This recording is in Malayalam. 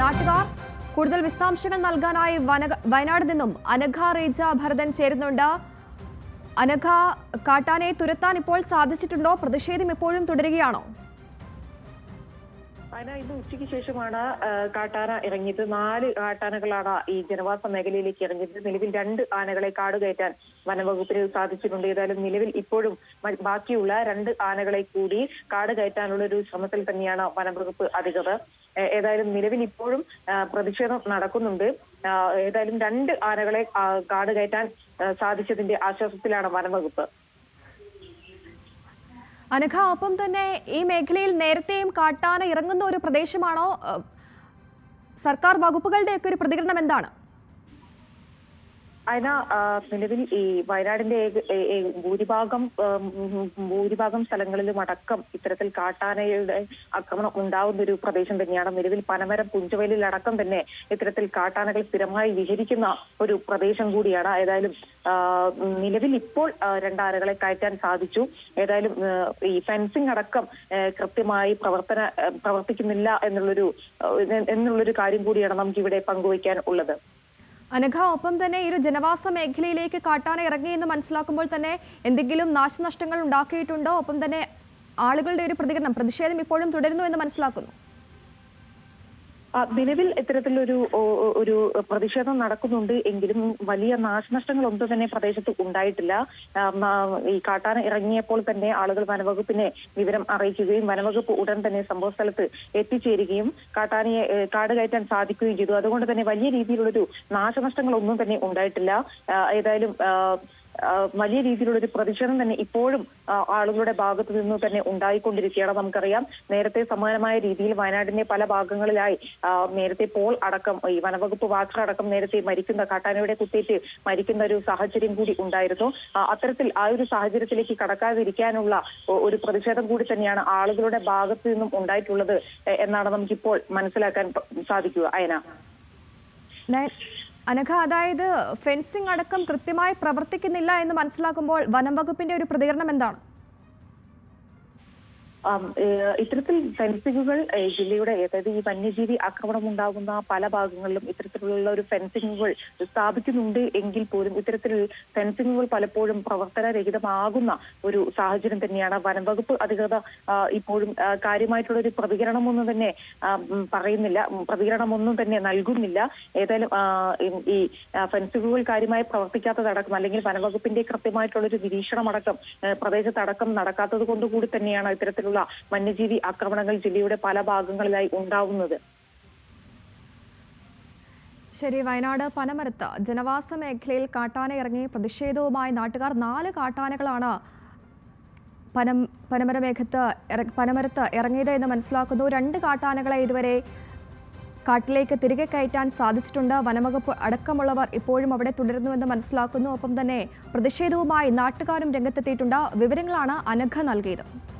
നാട്ടുകാർ കൂടുതൽ വിശദാംശങ്ങൾ നൽകാനായി വയനാട് നിന്നും അനഘ റേജ ഭരതൻ ചേരുന്നുണ്ട്. അനഘ കാട്ടാനെ തുരത്താൻ ഇപ്പോൾ സാധിച്ചിട്ടുണ്ടോ? പ്രതിഷേധം ഇപ്പോഴും തുടരുകയാണോ? അതിന് ഇന്ന് ഉച്ചയ്ക്ക് ശേഷമാണ് കാട്ടാന ഇറങ്ങിയത്. നാല് കാട്ടാനകളാണ് ഈ ജനവാസ മേഖലയിലേക്ക് ഇറങ്ങിയത്. നിലവിൽ രണ്ട് ആനകളെ കാട് കയറ്റാൻ വനവകുപ്പിന് സാധിച്ചിട്ടുണ്ട്. ഏതായാലും നിലവിൽ ഇപ്പോഴും ബാക്കിയുള്ള രണ്ട് ആനകളെ കൂടി കാട് കയറ്റാനുള്ള ഒരു ശ്രമത്തിൽ തന്നെയാണ് വനംവകുപ്പ് അധികൃതർ. ഏതായാലും നിലവിൽ ഇപ്പോഴും പ്രതിഷേധം നടക്കുന്നുണ്ട്. ഏതായാലും രണ്ട് ആനകളെ കാട് കയറ്റാൻ സാധിച്ചതിന്റെ ആശ്വാസത്തിലാണ് വനവകുപ്പ്. അനഘ ഒപ്പം തന്നെ ഈ മേഖലയിൽ നേരത്തെയും കാട്ടാന ഇറങ്ങുന്ന ഒരു പ്രദേശമാണോ? സർക്കാർ വകുപ്പുകളുടെയൊക്കെ ഒരു പ്രതികരണം എന്താണ്? അതിന നിലവിൽ ഈ വയനാടിന്റെ ഭൂരിഭാഗം ഭൂരിഭാഗം സ്ഥലങ്ങളിലും അടക്കം ഇത്തരത്തിൽ കാട്ടാനയുടെ ആക്രമണം ഉണ്ടാവുന്ന ഒരു പ്രദേശം തന്നെയാണ്. നിലവിൽ പനമരം പുഞ്ചവയലിൽ അടക്കം തന്നെ ഇത്തരത്തിൽ കാട്ടാനകൾ സ്ഥിരമായി വിഹരിക്കുന്ന ഒരു പ്രദേശം കൂടിയാണ്. ഏതായാലും നിലവിൽ ഇപ്പോൾ രണ്ടാനകളെ കയറ്റാൻ സാധിച്ചു. ഏതായാലും ഈ ഫെൻസിംഗ് അടക്കം കൃത്യമായി പ്രവർത്തന പ്രവർത്തിക്കുന്നില്ല എന്നുള്ളൊരു എന്നുള്ളൊരു കാര്യം കൂടിയാണ് നമുക്ക് ഇവിടെ പങ്കുവയ്ക്കാൻ ഉള്ളത്. അനഘ ഒപ്പം തന്നെ ഈ ഒരു ജനവാസ മേഖലയിലേക്ക് കാട്ടാന ഇറങ്ങിയെന്ന് മനസ്സിലാക്കുമ്പോൾ തന്നെ എന്തെങ്കിലും നാശനഷ്ടങ്ങൾ ഉണ്ടാക്കിയിട്ടുണ്ടോ? ഒപ്പം തന്നെ ആളുകളുടെ ഒരു പ്രതികരണം പ്രതിഷേധം ഇപ്പോഴും തുടരുന്നു എന്ന് മനസ്സിലാക്കുന്നു. നിലവിൽ ഇത്തരത്തിലൊരു ഒരു പ്രതിഷേധം നടക്കുന്നുണ്ട് എങ്കിലും വലിയ നാശനഷ്ടങ്ങൾ ഒന്നും തന്നെ പ്രദേശത്ത് ഉണ്ടായിട്ടില്ല. ഈ കാട്ടാന ഇറങ്ങിയപ്പോൾ തന്നെ ആളുകൾ വനവകുപ്പിനെ വിവരം അറിയിക്കുകയും വനവകുപ്പ് ഉടൻ തന്നെ സംഭവ സ്ഥലത്ത് എത്തിച്ചേരുകയും കാട്ടാനയെ കാട് കയറ്റാൻ സാധിക്കുകയും ചെയ്തു. അതുകൊണ്ട് തന്നെ വലിയ രീതിയിലുള്ളൊരു നാശനഷ്ടങ്ങൾ ഒന്നും തന്നെ ഉണ്ടായിട്ടില്ല. ഏതായാലും വലിയ രീതിയിലുള്ള ഒരു പ്രതിഷേധം തന്നെ ഇപ്പോഴും ആളുകളുടെ ഭാഗത്തു നിന്ന് തന്നെ ഉണ്ടായിക്കൊണ്ടിരിക്കുകയാണ് നമുക്കറിയാം. നേരത്തെ സമാനമായ രീതിയിൽ വയനാടിന്റെ പല ഭാഗങ്ങളിലായി നേരത്തെ പോൾ അടക്കം ഈ വനവകുപ്പ് വാച്ചർ അടക്കം നേരത്തെ മരിക്കുന്ന കാട്ടാനയുടെ കുത്തേറ്റ് മരിക്കുന്ന ഒരു സാഹചര്യം കൂടി ഉണ്ടായിരുന്നു. അത്തരത്തിൽ ആ ഒരു സാഹചര്യത്തിലേക്ക് കടക്കാതിരിക്കാനുള്ള ഒരു പ്രതിഷേധം കൂടി തന്നെയാണ് ആളുകളുടെ ഭാഗത്തു നിന്നും ഉണ്ടായിട്ടുള്ളത് എന്നാണ് നമുക്കിപ്പോൾ മനസ്സിലാക്കാൻ സാധിക്കുക. അയന. അനഘ അതായത് ഫെൻസിംഗ് അടക്കം കൃത്യമായി പ്രവർത്തിക്കുന്നില്ല എന്ന് മനസ്സിലാക്കുമ്പോൾ വനം വകുപ്പിന്റെ ഒരു പ്രതികരണം എന്താണ്? ഇത്തരത്തിൽ ഫെൻസിങ്ങുകൾ ജില്ലയുടെ അതായത് ഈ വന്യജീവി ആക്രമണം ഉണ്ടാകുന്ന പല ഭാഗങ്ങളിലും ഇത്തരത്തിലുള്ള ഒരു ഫെൻസിങ്ങുകൾ സ്ഥാപിക്കുന്നുണ്ട് എങ്കിൽ പോലും ഇത്തരത്തിൽ ഫെൻസിങ്ങുകൾ പലപ്പോഴും പ്രവർത്തനരഹിതമാകുന്ന ഒരു സാഹചര്യം തന്നെയാണ്. വനം വകുപ്പ് അധികൃതർ ഇപ്പോഴും കാര്യമായിട്ടുള്ള ഒരു പ്രതികരണമൊന്നും തന്നെ പറയുന്നില്ല. പ്രതികരണമൊന്നും തന്നെ നൽകുന്നില്ല. ഏതായാലും ഈ- ഫെൻസിങ്ങുകൾ കാര്യമായി പ്രവർത്തിക്കാത്തതടക്കം അല്ലെങ്കിൽ വനംവകുപ്പിന്റെ കൃത്യമായിട്ടുള്ള ഒരു നിരീക്ഷണമടക്കം പ്രദേശത്തടക്കം നടക്കാത്തത് കൊണ്ടുകൂടി തന്നെയാണ് ഇത്തരത്തിലുള്ള വന്യജീവി ആക്രമണങ്ങൾ ജില്ലയുടെ പല ഭാഗങ്ങളിലായി ഉണ്ടാവുന്നത്. ശരി വയനാട് പനമരത്ത് ജനവാസ മേഖലയിൽ കാട്ടാന ഇറങ്ങി പ്രതിഷേധവുമായി നാട്ടുകാർ നാല് കാട്ടാനകളാണ് പനം പനമര മേഘത്ത് ഇറ- പനമരത്ത് ഇറങ്ങിയത് എന്ന് മനസ്സിലാക്കുന്നു. രണ്ട് കാട്ടാനകളെ ഇതുവരെ കാട്ടിലേക്ക് തിരികെ കയറ്റാൻ സാധിച്ചിട്ടുണ്ട്. വനവകുപ്പ് അടക്കമുള്ളവർ ഇപ്പോഴും അവിടെ തുടരുന്നുവെന്ന് മനസ്സിലാക്കുന്നു. ഒപ്പം തന്നെ പ്രതിഷേധവുമായി നാട്ടുകാരും രംഗത്തെത്തിയിട്ടുണ്ട്. വിവരങ്ങളാണ് അനഘ നൽകിയത്.